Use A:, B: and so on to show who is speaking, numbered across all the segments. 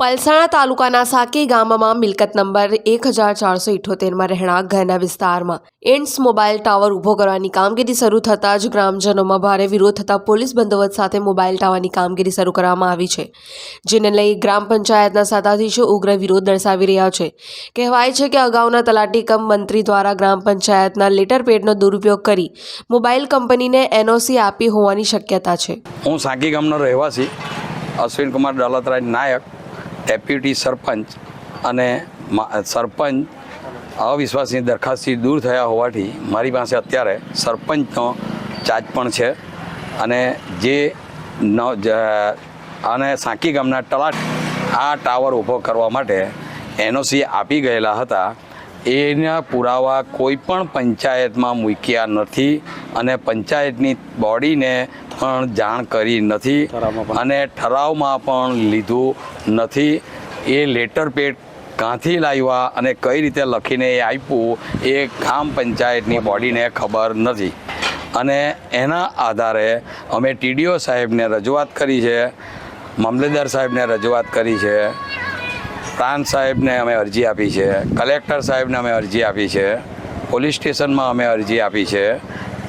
A: પલસાણા તાલુકાના સાકી ગામમાં મિલકત નંબર એક હજાર ચારસો ઇઠોતેરમાં રહેણાંક ઘરના વિસ્તારમાં એન્ડ્સ મોબાઈલ ટાવર ઊભો કરવાની કામગીરી શરૂ થતાં જ ગ્રામજનોમાં ભારે વિરોધ થતાં પોલીસ બંદોબસ્ત સાથે મોબાઈલ ટાવરની કામગીરી શરૂ કરવામાં આવી છે, જેને લઈ ગ્રામ પંચાયતના સત્તાધીશો ઉગ્ર વિરોધ દર્શાવી રહ્યા છે. કહેવાય છે કે અગાઉના તલાટી કમ મંત્રી દ્વારા ગ્રામ પંચાયતના લેટર પેડનો દુરુપયોગ કરી મોબાઈલ કંપનીને એનઓસી આપી હોવાની શક્યતા છે.
B: હું સાકી ગામનો રહેવાસી, અશ્વિનકુમાર દોલતરાજ નાયક. ડેપ્યુટી સરપંચ અને સરપંચ અવિશ્વાસની દરખાસ્તથી દૂર થયા હોવાથી મારી પાસે અત્યારે સરપંચનો ચાર્જ પણ છે અને જે ન અને સાંકી ગામના તલાટ આ ટાવર ઊભો કરવા માટે એનઓસી આપી ગયેલા હતા એના પુરાવા કોઈ પણ પંચાયતમાં મૂક્યા નથી અને પંચાયતની બોડીને પણ જાણ કરી નથી અને ઠરાવમાં પણ લીધું નથી. એ લેટર પેડ ક્યાંથી લાવ્યા અને કઈ રીતે લખીને એ આપ્યું એ ગામ પંચાયતની બોડીને ખબર નથી. અને એના આધારે અમે ટીડીઓ સાહેબને રજૂઆત કરી છે મામલેદાર સાહેબને રજૂઆત કરી છે. પ્રાંત સાહેબને અમે અરજી આપી છે, કલેક્ટર સાહેબને અમે અરજી આપી છે, પોલીસ સ્ટેશનમાં અમે અરજી આપી છે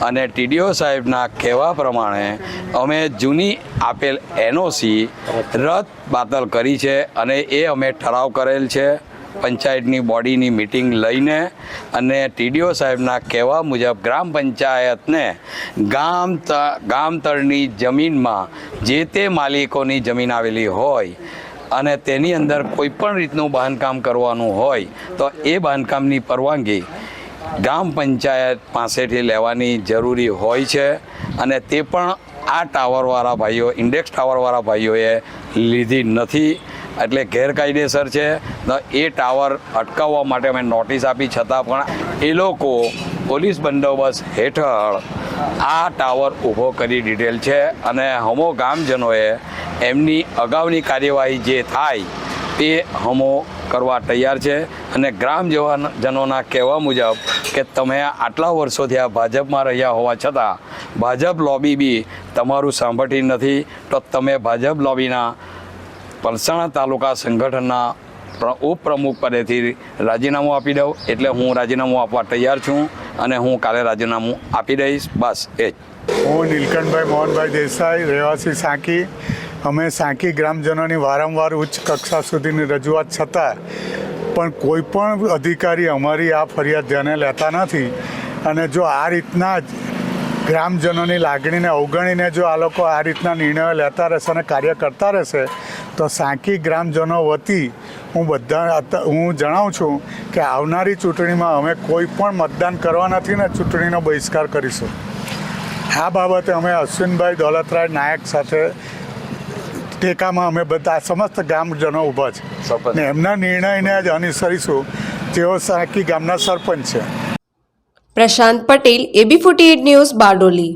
B: અને ટીડીઓ સાહેબના કહેવા પ્રમાણે અમે જૂની આપેલ એનઓસી રદ બાતલ કરી છે અને એ અમે ઠરાવ કરેલ છે પંચાયતની બોડીની મિટિંગ લઈને અને ટીડીઓ સાહેબના કહેવા મુજબ ગ્રામ પંચાયતને ગામ ગામતળની જમીનમાં જે તે માલિકોની જમીન આવેલી હોય અને તેની અંદર કોઈ પણ રીતનું બાંધકામ કરવાનું હોય તો એ બાંધકામની પરવાનગી ગ્રામ પંચાયત પાસેથી લેવાની જરૂરી હોય છે. અને તે પણ આ ટાવરવાળા ભાઈઓ, ઇન્ડેક્સ ટાવરવાળા ભાઈઓએ લીધી નથી. એટલે ગેરકાયદેસર છે. એ ટાવર અટકાવવા માટે અમે નોટિસ આપી, છતાં પણ એ લોકો પોલીસ બંદોબસ્ત હેઠળ આ ટાવર ઊભો કરી દીધેલ છે અને હમો ગામજનોએ એમની અગાઉની કાર્યવાહી જે થાય તે હમો કરવા તૈયાર છે અને ગ્રામજનોના કહેવા મુજબ કે તમે આટલા વર્ષોથી આ ભાજપમાં રહ્યા હોવા છતાં ભાજપ લોબી બી તમારું સાંભળતી નથી, તો તમે ભાજપ લોબીના પલસાણા તાલુકા સંગઠનના પ્ર- ઉપપ્રમુખ પદેથી રાજીનામું આપી દઉં. એટલે હું રાજીનામું આપવા તૈયાર છું. અને હું કાલે રાજીનામું આપી દઈશ. બસ, એ જ.
C: હું નીલકંઠભાઈ મોહનભાઈ દેસાઈ, રહેવાસી સાંકી. અમે સાંકી ગ્રામજનોની વારંવાર ઉચ્ચ કક્ષા સુધીની રજૂઆત છતાં પણ કોઈ પણ અધિકારી અમારી આ ફરિયાદ ધ્યાને લેતા નથી. અને જો આ રીતના જ ગ્રામજનોની લાગણીને અવગણીને જો આ લોકો આ રીતના નિર્ણયો લેતા રહેશે અને કાર્ય કરતા રહેશે, તો સાંકી ગ્રામજનો વતી હું બધા હું જણાવું છું કે આવનારી ચૂંટણીમાં અમે કોઈ પણ મતદાન કરવા નથી ને ચૂંટણીનો બહિષ્કાર કરીશું. આ બાબતે અમે અશ્વિનભાઈ દોલતરાય નાયક સાથે ટેકામાં અમે બધા સમસ્ત ગામજનો ઊભા છે.
B: સરપંચ.
C: ને એમના નિર્ણયને જ અનુસરીશું. તેઓ સાકી ગામના સરપંચ છે.
A: Prashant Patel A B forty news Bardoli.